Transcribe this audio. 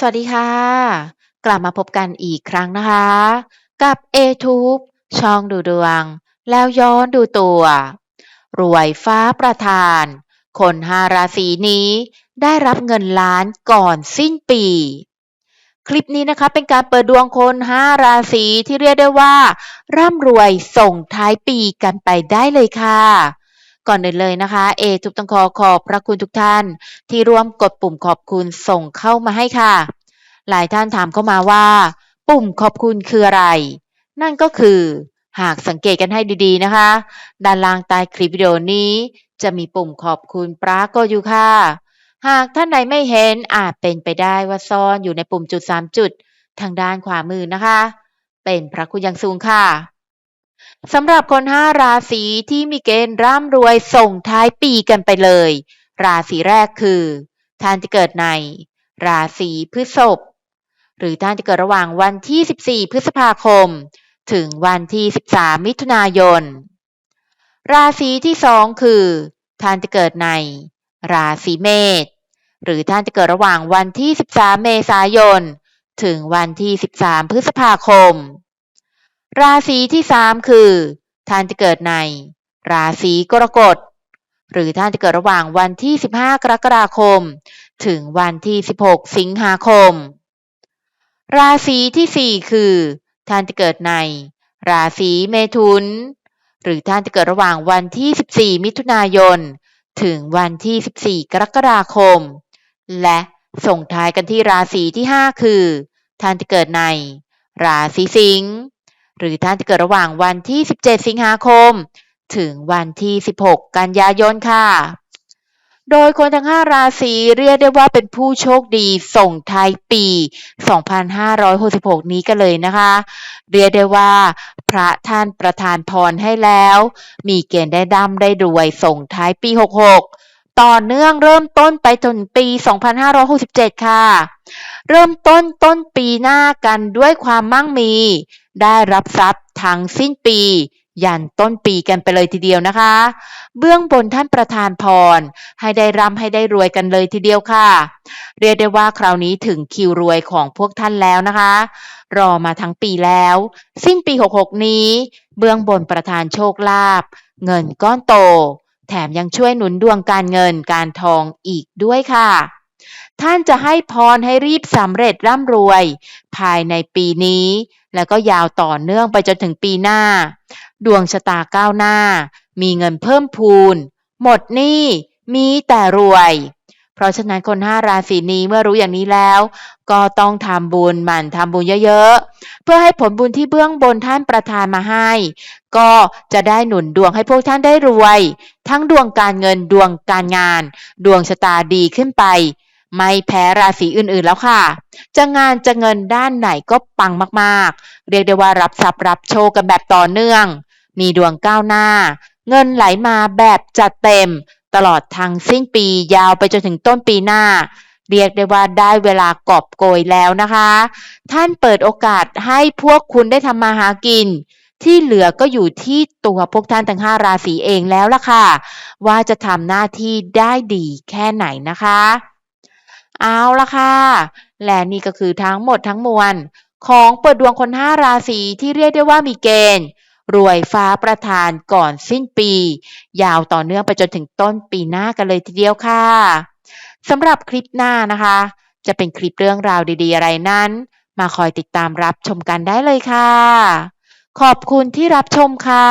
สวัสดีค่ะ กลับมาพบกันอีกครั้งนะคะ กับ A-Tube ช่องดูดวง แล้วย้อนดูตัว รวยฟ้าประทาน คนห้าราศีนี้ได้รับเงินล้านก่อนสิ้นปี คลิปนี้นะคะเป็นการเปิดดวงคนห้าราศีที่เรียกได้ว่า ร่ำรวยส่งท้ายปีกันไปได้เลยค่ะก่อนอื่นเลยนะคะเอทุกต้องขอขอบพระคุณทุกท่าน ที่ร่วมกดปุ่มขอบคุณส่งเข้ามาให้ค่ะ หลายท่านถามเข้ามาว่า ปุ่มขอบคุณคืออะไร นั่นก็คือ หากสังเกตกันให้ดีๆนะคะ ด้านล่างใต้คลิปวิดีโอนี้ จะมีปุ่มขอบคุณปรากฏอยู่ค่ะ หากท่านใดไม่เห็นอาจเป็นไปได้ว่าซ่อนอยู่ในปุ่มจุด 3 จุด ทางด้านขวามือนะคะ เป็นพระคุณอย่างสูงค่ะสำหรับคน5ราศีที่มีเกณฑ์ร่ำรวยส่งท้ายปีกันไปเลย ราศีแรกคือ ท่านที่เกิดใน ราศีพฤษภ หรือท่านที่เกิดระหว่างวันที่ 14 พฤษภาคม ถึงวันที่ 13 มิถุนายน ราศีที่2คือท่านที่เกิดใน ราศีเมษหรือท่านที่เกิดระหว่างวันที่ 13 เมษายน ถึงวันที่ 13 พฤษภาคม ราศีที่3คือท่านที่เกิดใน ราศีกรกฎหรือท่านที่เกิดระหว่างวันที่ 15 กรกฎาคม ถึงวันที่ 16 สิงหาคม ราศีที่ 4 คือ ท่านที่เกิดใน ราศีเมถุน หรือท่านที่เกิดระหว่างวันที่ 14 มิถุนายน ถึงวันที่ 14 กรกฎาคม และส่งท้ายกันที่ราศีที่ 5 คือ ท่านที่เกิดใน ราศีสิงห์หรือท่านที่เกิดระหว่างวันที่ 17 สิงหาคม ถึงวันที่ 16 กันยายนค่ะ โดยคนทั้ง 5 ราศีเรียกได้ว่าเป็นผู้โชคดีส่งท้ายปี 2566 นี้กันเลยนะคะ เรียกได้ว่า พระท่านประทานพรให้แล้ว มีเกณฑ์ได้ดั้มได้รวยส่งท้ายปี 66 ต่อเนื่องเริ่มต้นไปจนปี 2567 ค่ะ เริ่มต้นต้นปีหน้ากันด้วยความมั่งมี ได้รับทรัพย์ทั้งสิ้นปี ยันต้นปีกันไปเลยทีเดียวนะคะ เบื้องบนท่านประทานพร ให้ได้ร่ำให้ได้รวยกันเลยทีเดียวค่ะ เรียกได้ว่าคราวนี้ถึงคิวรวยของพวกท่านแล้วนะคะ รอมาทั้งปีแล้ว สิ้นปี 66 นี้ เบื้องบนประทานโชคลาภเงินก้อนโต แถมยังช่วยหนุนดวงการเงินการทองอีกด้วยค่ะท่านจะให้พรให้รีบสำเร็จร่ำรวย ภายในปีนี้ แล้วก็ยาวต่อเนื่องไปจนถึงปีหน้า ดวงชะตาก้าวหน้า มีเงินเพิ่มพูน หมดหนี้มีแต่รวย เพราะฉะนั้นคนห้าราศีนี้เมื่อรู้อย่างนี้แล้ว ก็ต้องทำบุญหมั่นทำบุญเยอะๆ เพื่อให้ผลบุญที่เบื้องบนท่านประทานมาให้ ก็จะได้หนุนดวงให้พวกท่านได้รวย ทั้งดวงการเงินดวงการงาน ดวงชะตาดีขึ้นไปไม่แพ้ราศีอื่นๆแล้วค่ะ จะงานจะเงินด้านไหนก็ปังมากๆ เรียกได้ว่ารับทรัพย์รับโชคกันแบบต่อเนื่อง มีดวงก้าวหน้า เงินไหลมาแบบจัดเต็ม ตลอดทั้งสิ้นปียาวไปจนถึงต้นปีหน้า เรียกได้ว่าได้เวลากอบโกยแล้วนะคะ ท่านเปิดโอกาสให้พวกคุณได้ทำมาหากินที่เหลือก็อยู่ที่ตัวพวกท่านทั้ง5ราศีเองแล้วล่ะค่ะ ว่าจะทำหน้าที่ได้ดีแค่ไหนนะคะ เอาละค่ะ และนี่ก็คือทั้งหมดทั้งมวล ของเปิดดวงคน 5 ราศีที่เรียกได้ว่ามีเกณฑ์ รวยฟ้าประทานก่อนสิ้นปี ยาวต่อเนื่องไปจนถึงต้นปีหน้ากันเลยทีเดียวค่ะสำหรับคลิปหน้านะคะ จะเป็นคลิปเรื่องราวดีๆ อะไรนั้น มาคอยติดตามรับชมกันได้เลยค่ะ ขอบคุณที่รับชมค่ะ